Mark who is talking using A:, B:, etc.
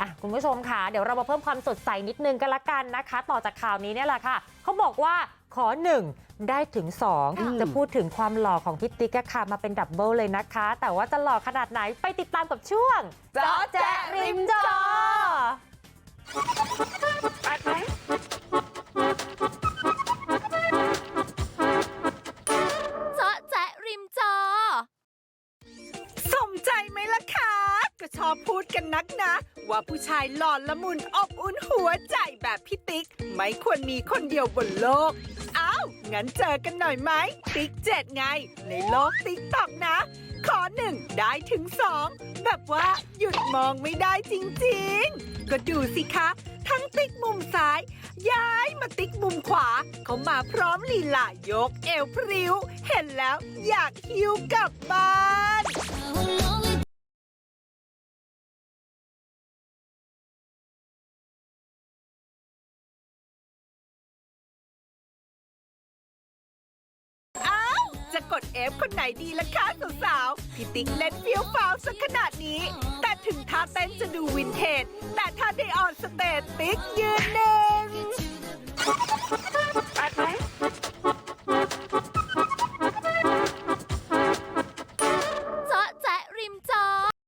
A: อะคุณผู้ชมค่ะ เดี๋ยวเรามาเพิ่มความสดใสนิดนึงกันละกันนะคะ ต่อจากข่าวนี้เนี่ยแหละค่ะเขาบอกว่าขอหนึ่งได้ถึง 2 จะพูดถึงความหล่อของพี่ติ๊กอะค่ะมาเป็นดับเบิลเลยนะคะ แต่ว่าจะหล่อขนาดไหนไปติดตามกับช่วง
B: เจาะแจ๊ะริมจอ ชอบพูดกันนักนะ ว่าผู้ชายหล่อละมุนอบอุ่นหัวใจแบบพี่ติ๊ก ไม่ควรมีคนเดียวบนโลก อ้าว งั้นเจอกันหน่อยไหม ติ๊กเจ็ดไง ในโลกติ๊กตอกนะ ขอหนึ่งได้ถึงสองแบบว่าหยุดมองไม่ได้จริงๆ ก็ดูสิคะ ทั้งติ๊กมุมซ้าย ย้ายมาติ๊กมุมขวา เขามาพร้อมลีลายกเอวพริ้ว เห็นแล้วอยากหิวกลับบ้าน กดเอฟคนไหนดีล่ะคะสาวๆพี่ติ๊กเล่นเฟี้ยวฟ้าวสักขนาดนี้ แต่ถึงท่าเต้นจะดูวินเทจแต่ถ้าได้ออนสเตจติ๊กยืนหนึ่ง